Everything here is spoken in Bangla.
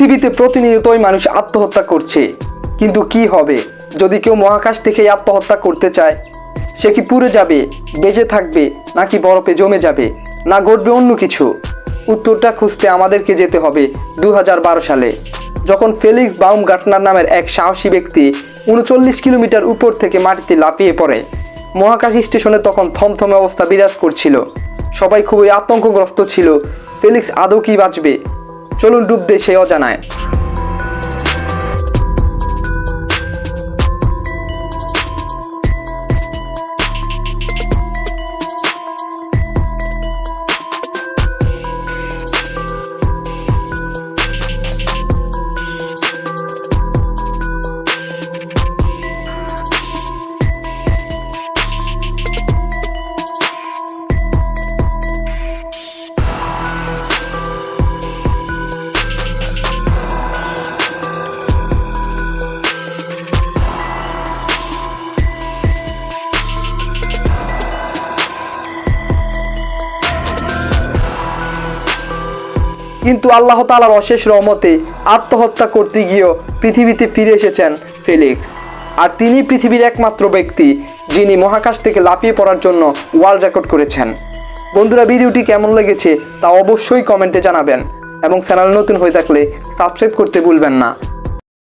পৃথিবীতে প্রতিনিয়তই মানুষ আত্মহত্যা করছে। কিন্তু কি হবে? যদি কেউ মহাকাশ থেকেই আত্মহত্যা করতে চায়, সে কি পুড়ে যাবে, বেঁচে থাকবে, নাকি বরফে জমে যাবে, না ঘটবে অন্য কিছু? উত্তরটা খুঁজতে আমাদেরকে যেতে হবে দু হাজার বারো সালে। যখন ফেলিক্স বাউম গাটনার নামের এক সাহসী ব্যক্তি উনচল্লিশ কিলোমিটার উপর থেকে মাটিতে লাফিয়ে পড়ে, মহাকাশ স্টেশনে তখন থমথমে অবস্থা বিরাজ করছিল। সবাই খুবই আতঙ্কগ্রস্ত ছিল, ফেলিক্স আদৌ কি বাঁচবে? চলুন ডুব দেয় সেই অজানায়। কিন্তু আল্লাহ তালার অশেষ রহমতে আত্মহত্যা করতে গিয়েও পৃথিবীতে ফিরে এসেছেন ফেলিক্স। আর তিনি পৃথিবীর একমাত্র ব্যক্তি যিনি মহাকাশ থেকে লাফিয়ে পড়ার জন্য ওয়ার্ল্ড রেকর্ড করেছেন। বন্ধুরা, ভিডিওটি কেমন লেগেছে তা অবশ্যই কমেন্টে জানাবেন এবং চ্যানেল নতুন হয়ে থাকলে সাবস্ক্রাইব করতে ভুলবেন না।